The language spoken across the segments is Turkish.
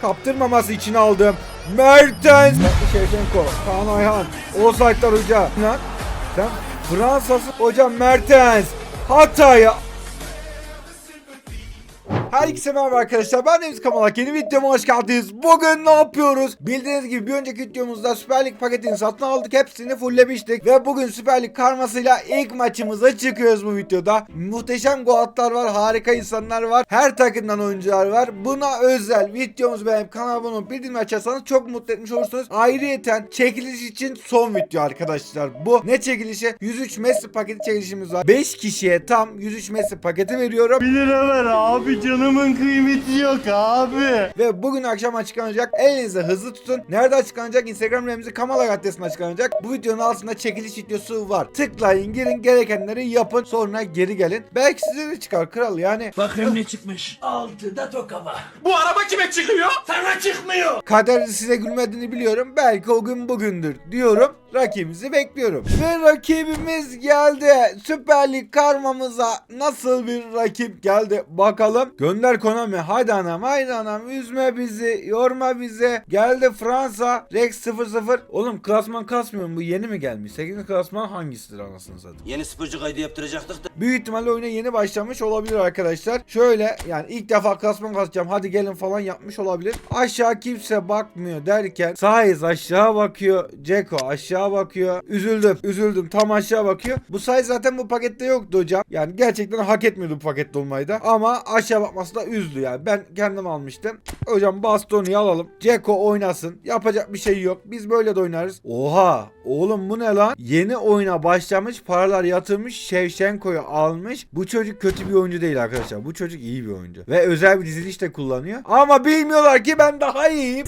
Kaptırmaması için aldım. Mertens. Şevçenko. Kaan Ayhan. Offside'lar hoca. Lan sen Fransa'sın. Hocam Mertens. Hatay'a Herkese merhaba arkadaşlar ben Deniz Kamalak yeni videoma hoş geldiniz. Bugün ne yapıyoruz? Bildiğiniz gibi bir önceki videomuzda Süper Lig paketini satın aldık Hepsini fulllemiştik Ve bugün Süper Lig karmasıyla ilk maçımıza çıkıyoruz bu videoda. Muhteşem goatlar var harika insanlar var Her takımdan oyuncular var. Buna özel videomuzu beğenip kanala abone olup bildirim açarsanız çok mutlu etmiş olursunuz. Ayrıyeten çekiliş için son video arkadaşlar Bu. Ne çekilişi? 103 Messi paketi çekilişimiz var. 5 kişiye tam 103 Messi paketi veriyorum. 1 lira ver abi canımın kıymeti yok abi. Ve bugün akşam açıklanacak. Elinize hızlı tutun. Nerede açıklanacak? Instagram Remzi Kamala Gaddesi'nde açıklanacak. Bu videonun altında çekiliş videosu var. Tıklayın, girin, gerekenleri yapın. Sonra geri gelin. Belki size de çıkar kral yani. Bakayım ne çıkmış. Altıda toka var. Bu araba kime çıkıyor? Sana çıkmıyor. Kader size gülmediğini biliyorum. Belki o gün bugündür diyorum. Rakibimizi bekliyorum. Ve rakibimiz geldi. Süper Lig karmamıza nasıl bir rakip geldi bakalım. Gönder Konami. Hadi anam haydi anam. Üzme bizi. Yorma bizi. Geldi Fransa. Rex 00. Oğlum klasman kasmıyor mu? Bu yeni mi gelmiş? 8. klasman hangisidir anasını satayım? Yeni sıfırcı kaydı yaptıracaktık da. Büyük ihtimalle oyuna yeni başlamış olabilir arkadaşlar. Şöyle yani ilk defa klasman kasacağım hadi gelin falan yapmış olabilir. Aşağı kimse bakmıyor derken Saiz aşağı bakıyor. Ceko aşağı bakıyor. Üzüldüm üzüldüm tam aşağı bakıyor. Bu Saiz zaten bu pakette yoktu hocam. Yani gerçekten hak etmiyordu bu pakette olmayı da. Ama aşağı bakması da üzdü yani. Ben kendim almıştım. Hocam Bastoni'yi alalım. Ceko oynasın. Yapacak bir şey yok. Biz böyle de oynarız. Oha oğlum bu ne lan? Yeni oyuna başlamış paralar yatırmış Şevşenko'yu almış. Bu çocuk kötü bir oyuncu değil arkadaşlar. Bu çocuk iyi bir oyuncu. Ve özel bir diziliş de kullanıyor. Ama bilmiyorlar ki ben daha iyiyim.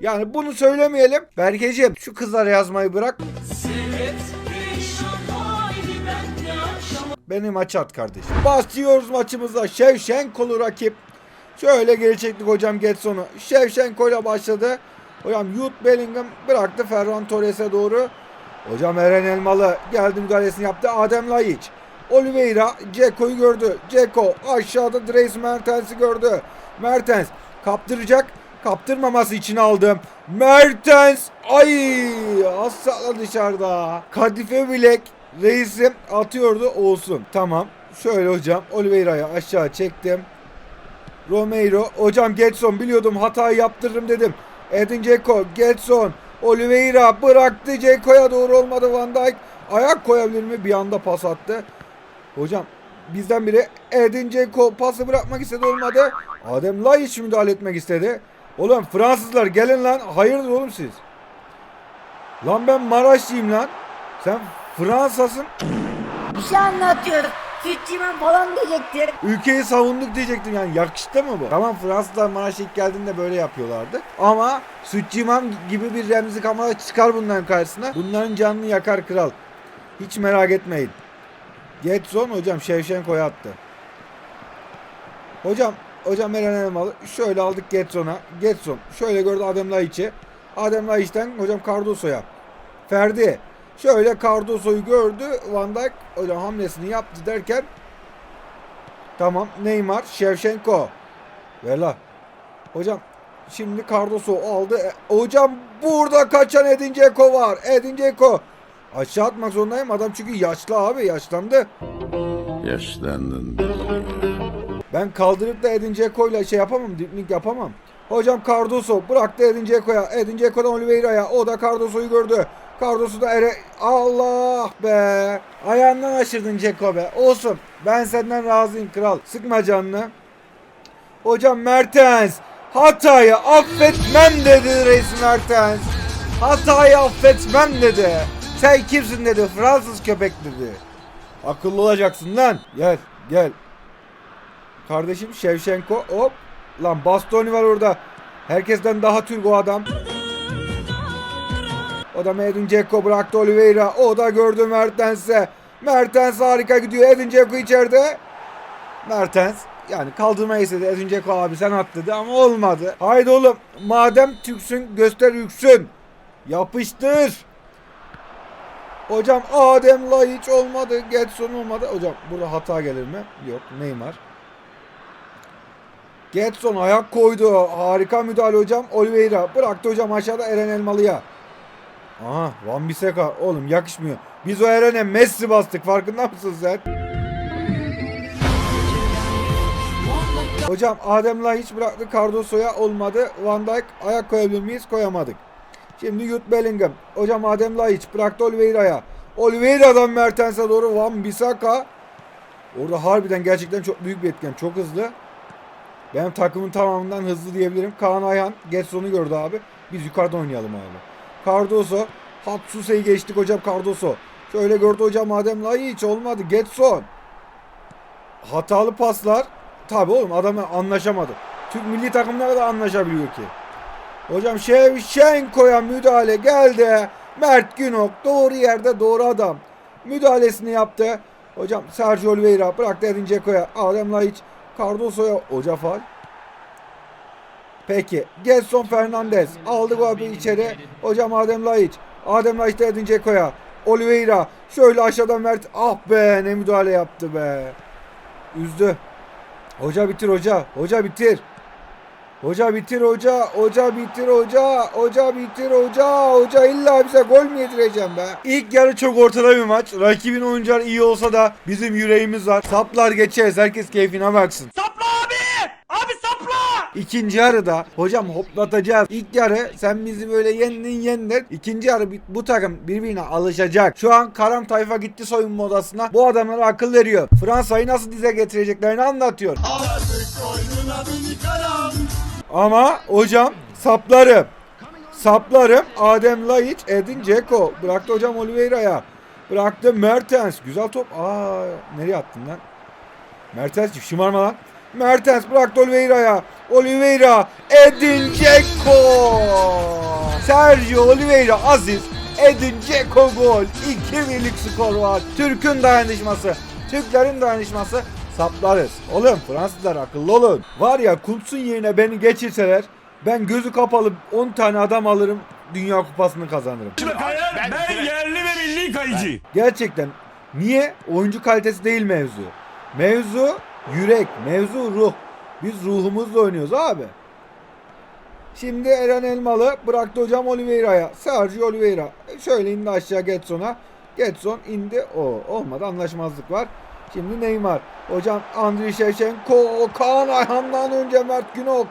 Yani bunu söylemeyelim. Berkeciğim şu kızlara yazmayı bırak. Beni maça at kardeşim. Başlıyoruz maçımıza. Şevşenko'lu rakip. Şöyle geri çektik hocam Getson'u. Şevşenko ile başladı. Hocam Jude Bellingham bıraktı Ferran Torres'e doğru. Hocam Eren Elmalı geldi müdahalesini yaptı. Adem Laiç. Oliveira Ceko'yu gördü. Ceko aşağıda Dries Mertens'i gördü. Mertens kaptıracak. Kaptırmaması için aldım. Mertens ay asla dışarıda. Kadife bilek reisim atıyordu olsun. Tamam. Şöyle hocam Oliveira'yı aşağı çektim. Romero. Hocam Getson biliyordum hatayı yaptırırım dedim. Edin Dzeko, Getson, Oliveira bıraktı Dzeko'ya doğru olmadı Van Dijk. Ayak koyabilir mi? Bir anda pas attı. Hocam bizden biri Edin Dzeko pası bırakmak istedi olmadı. Adem Laiç müdahale etmek istedi. Oğlum Fransızlar gelin lan. Hayırdır oğlum siz? Lan ben Maraşlıyım lan. Sen Fransa'sın. Bir şey anlatıyor. Sütçümen falan diyecektir. Ülkeyi savunduk diyecektim yani yakıştı mı bu? Tamam Fransızlar Maraş'a ilk geldiğinde böyle yapıyorlardı. Ama Sütçü İmam gibi bir Remzi Kamara çıkar bunların karşısına. Bunların canını yakar kral. Hiç merak etmeyin. Getson hocam Şevşenko'ya attı. Hocam hocam Eren Elmalı şöyle aldık Getson'a. Getson şöyle gördü Adem Laiç'i. Adem Laiç'ten hocam Cardoso'ya. Ferdi şöyle Cardoso'yu gördü. Van Dijk hocam hamlesini yaptı derken Tamam. Neymar, Şevşenko. Vela. Hocam şimdi Cardoso aldı. E, hocam burada kaçan Edin Dzeko var. Edin Dzeko. Aşağı atmak zorundayım. Adam çünkü yaşlı abi. Yaşlandı. Yaşlandın. Ben kaldırıp da Edin Dzeko ile şey yapamam. Diplik yapamam. Hocam Cardoso bıraktı Edin Dzeko'ya. Edin Dzeko'dan Oliveira'ya. O da Cardoso'yu gördü. Cardoso da Ere... Allah be. Ayağından aşırdın Dzeko be. Olsun. Ben senden razıyım kral. Sıkma canını. Hocam Mertens. Hatayı affetmem dedi reis Mertens. Hatayı affetmem dedi. Sen kimsin dedi. Fransız köpek dedi. Akıllı olacaksın lan. Gel gel. Kardeşim Şevşenko hop. Lan Bastoni var orada. Herkesten daha Türk o adam. O da Edin Dzeko bıraktı Oliveira. O da gördü Mertens'e. Mertens harika gidiyor. Edin Dzeko içeride. Mertens yani kaldırmayı istedi. Edin Dzeko abi sen at dedi ama olmadı. Haydi oğlum madem Türksün göster yüksün. Yapıştır. Hocam Adem Laiç olmadı. Getson olmadı. Hocam burada hata gelir mi? Yok. Neymar. Getson ayak koydu. Harika müdahale hocam. Oliveira bıraktı hocam aşağıda Eren Elmalı'ya. Aha Van Bissaka oğlum yakışmıyor. Biz o Eren'e Messi bastık farkında mısın sen? Hocam Adem hiç bıraktı Cardoso'ya olmadı. Van Dijk ayak koyabilir miyiz? Koyamadık. Şimdi Jude Bellingham. Hocam Adem hiç bıraktı Oliveira'ya. Oliveira'dan Mertens'e doğru Van Bissaka. Orada harbiden gerçekten çok büyük bir etken. Çok hızlı. Benim takımın tamamından hızlı diyebilirim. Kaan Ayhan Getson'u gördü abi. Biz yukarıda oynayalım abi. Cardoso. Hatsuse'yi geçtik hocam Cardoso. Şöyle gördü hocam Adem hiç olmadı. Getson. Hatalı paslar. Tabi oğlum adamla anlaşamadı. Türk milli takımları da anlaşabiliyor ki. Hocam Şevşenko'ya müdahale geldi. Mert Günok doğru yerde doğru adam. Müdahalesini yaptı. Hocam Sergio Oliveira bıraktı Edin Dzeko'ya. Adem Laiç Cardoso'ya hoca faul. Peki. Gelson Fernandez. Aldı golü içeri. Hocam Adem Laiç. Adem Laiç de Edin Dzeko'ya. Oliveira. Şöyle aşağıdan Mert. Ah be ne müdahale yaptı be. Üzdü. Hoca bitir hoca. Hoca bitir. Hoca bitir hoca. Hoca bitir hoca. Hoca bitir hoca. Hoca illa bize gol mü yedireceğim be? İlk yarı çok ortada bir maç. Rakibin oyuncular iyi olsa da bizim yüreğimiz var. Saplar geçeriz. Herkes keyfine baksın. Sapla! İkinci yarıda hocam hoplatacağız. İlk yarı sen bizi böyle yendin yendin. İkinci yarı bu takım birbirine alışacak. Şu an Karam Tayfa gitti soyunma odasına. Bu adamlara akıl veriyor. Fransa'yı nasıl dize getireceklerini anlatıyor. Ama hocam saplarım. Saplarım. Adem Laiç, Edin Dzeko. Bıraktı hocam Oliveira'ya. Bıraktı Mertens. Güzel top. Aa nereye attın lan? Mertens şımarma lan. Mertens bıraktı Oliveira'ya. Oliveira. Edin Dzeko. Sergio Oliveira Aziz. Edin Dzeko gol. 2-1'lik skor var. Türk'ün dayanışması. Türklerin dayanışması. Saplarız. Oğlum Fransızlar akıllı olun. Var ya Kultz'un yerine beni geçirseler ben gözü kapalı 10 tane adam alırım. Dünya kupasını kazanırım. Ben, ben yerli ve milli kayıcı. Gerçekten niye? Oyuncu kalitesi değil mevzu. Mevzu yürek, mevzu ruh. Biz ruhumuzla oynuyoruz abi. Şimdi Eren Elmalı bıraktı hocam Oliveira'ya. Sergio Oliveira. Şöyle indi aşağı Getson'a. Getson indi. O olmadı anlaşmazlık var. Şimdi Neymar. Hocam Andriy Shevchenko. Kaan Ayhan'dan önce Mert Günok.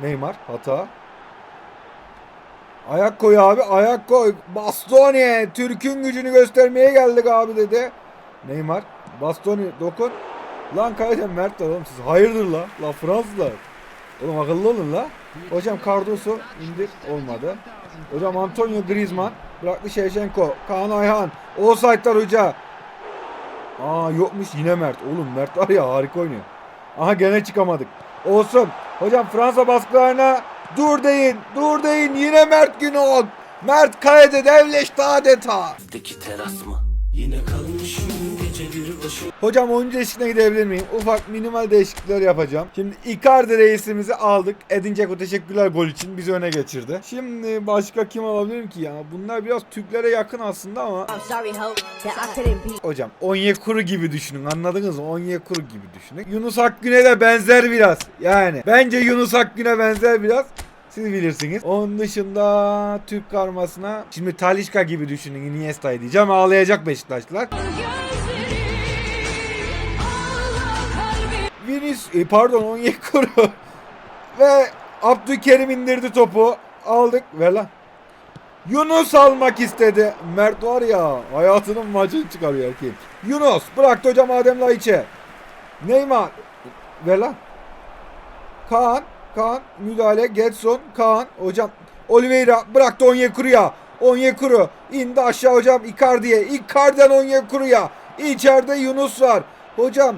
Neymar hata. Ayak koy abi ayak koy. Bastoni. Türk'ün gücünü göstermeye geldik abi dedi. Neymar. Bastoni dokun. Lan kaleden Mert var oğlum siz hayırdır la. La Fransızlar. Oğlum akıllı olun la. Hocam Cardoso indir olmadı. Hocam Antonio Griezmann. Bıraktı Şevşenko. Kaan Ayhan. Offside'lar hoca. Aa yokmuş yine Mert. Oğlum Mert var ya harika oynuyor. Aha gene çıkamadık. Olsun. Hocam Fransa baskılarına dur deyin. Dur deyin. Yine Mert Günok. Mert kalede devleşti adeta. Deki teras mı? Yine kalmışım başım. Hocam oyuncu değişikliğine gidebilir miyim? Ufak minimal değişiklikler yapacağım. Şimdi Icardi reisimizi aldık. Edin Dzeko teşekkürler gol için. Bizi öne geçirdi. Şimdi başka kim alabilirim ki ya? Bunlar biraz Türklere yakın aslında ama. Hocam Onyekuru gibi düşünün anladınız mı? Onyekuru gibi düşünün. Yunus Akgün'e de benzer biraz. Yani bence Yunus Akgün'e benzer biraz. Siz bilirsiniz. Onun dışında Türk karmasına şimdi Talişka gibi düşünün Iniesta'yı diyeceğim ağlayacak Beşiktaşlılar. Vinis e, pardon Onyekuru ve Abdülkerim indirdi topu. Aldık. Ver lan. Yunus almak istedi. Mert var ya hayatının maçını çıkarıyor erkeğin. Yunus bıraktı hocam Adem Laiç'e. Neymar. Ver lan. Kaan. Kaan müdahale. Getson. Kaan. Hocam Oliveira bıraktı Onyekuru'ya. Onyekuru indi aşağı hocam Icardi'ye. Icardi'den Onyekuru'ya. İçeride Yunus var. Hocam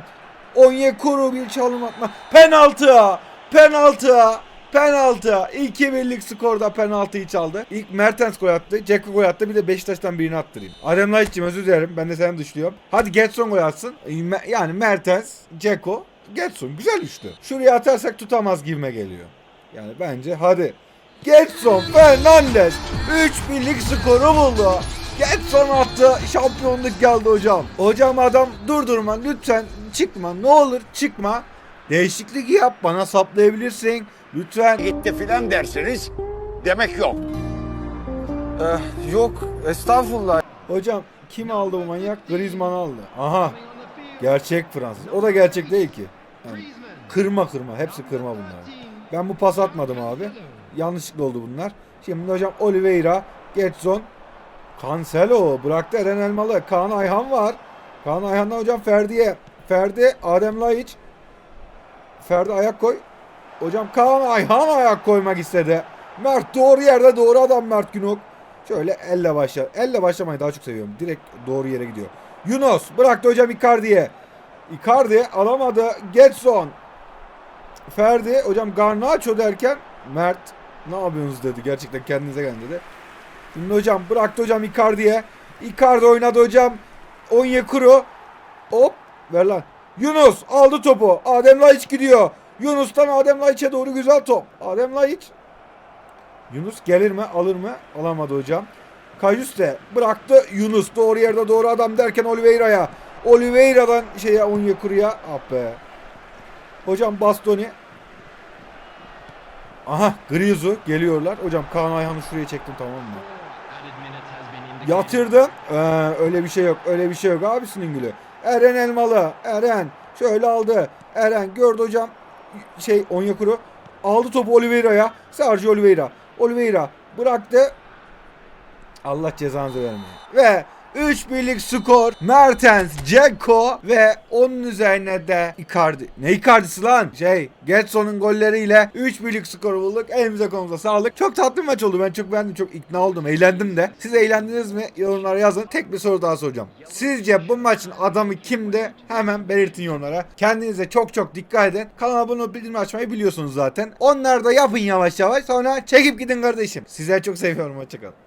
Onyekuru bir çalım atma. Penaltı. Penaltı. Penaltı. 2-1'lik skorda penaltıyı çaldı. İlk Mertens gol attı. Ceko gol attı. Bir de Beşiktaş'tan birini attırayım. Adem Laiç'cim özür dilerim. Ben de seni dışlıyorum. Hadi Getson gol atsın. Yani Mertens, Ceko, Getson. Güzel üçlü. Şuraya atarsak tutamaz gibime geliyor. Yani bence hadi. Getson Fernandes 3-1'lik skoru buldu. Getson attı. Şampiyonluk geldi hocam. Hocam adam durdurma lütfen çıkma. Ne olur çıkma. Değişiklik yap. Bana saplayabilirsin. Lütfen. gitti filan derseniz demek yok. Eh, yok estağfurullah. Hocam kim aldı bu manyak? Griezmann aldı. Aha. Gerçek Fransız. O da gerçek değil ki. Yani kırma kırma. Hepsi kırma bunlar. Ben bu pas atmadım abi. Yanlışlıkla oldu bunlar. Şimdi hocam Oliveira, Getson, Cancelo bıraktı Eren Elmalı. Kaan Ayhan var. Kaan Ayhan'dan hocam Ferdi'ye. Ferdi, Adem Laiç. Ferdi ayak koy. Hocam Kaan Ayhan ayak koymak istedi. Mert doğru yerde doğru adam Mert Günok. Şöyle elle başla. Elle başlamayı daha çok seviyorum. Direkt doğru yere gidiyor. Yunus bıraktı hocam Icardi'ye. Icardi alamadı. Getson. Ferdi hocam Garnacho derken Mert ne yapıyorsunuz dedi. Gerçekten kendinize gelin dedi. Şimdi hocam bıraktı hocam Icardi'ye. Icardi oynadı hocam. Onyekuru. Hop ver lan. Yunus aldı topu. Adem Laiç gidiyor. Yunus'tan Adem Laiç'e doğru güzel top. Adem Laiç. Yunus gelir mi? Alır mı? Alamadı hocam. Kajüste bıraktı. Yunus doğru yerde doğru adam derken Oliveira'ya. Oliveira'dan şeye Onyekuru'ya. Ah be. Hocam Bastoni. Aha Griez'u geliyorlar. Hocam Kaan Ayhan'ı şuraya çektim tamam mı? Yatırdım. Ee, öyle bir şey yok. Öyle bir şey yok abisinin gülü. Eren Elmalı. Eren. Şöyle aldı. Eren gördü hocam. Şey Onyekuru. Aldı topu Oliveira'ya. Sergio Oliveira. Oliveira bıraktı. Allah cezanızı vermeye. Ve 3 birlik skor Mertens, Ceko ve onun üzerine de Icardi. Ne Icardi'si lan? Şey Getson'un golleriyle 3 birlik skor bulduk. Elimize kolumuza sağlık. Çok tatlı bir maç oldu. Ben çok beğendim. Çok ikna oldum. Eğlendim de. Siz eğlendiniz mi? Yorumlara yazın. Tek bir soru daha soracağım. Sizce bu maçın adamı kimdi? Hemen belirtin yorumlara. Kendinize çok çok dikkat edin. Kanala abone bildirim açmayı biliyorsunuz zaten. Onları da yapın yavaş yavaş. Sonra çekip gidin kardeşim. Sizleri çok seviyorum. Hoşçakalın.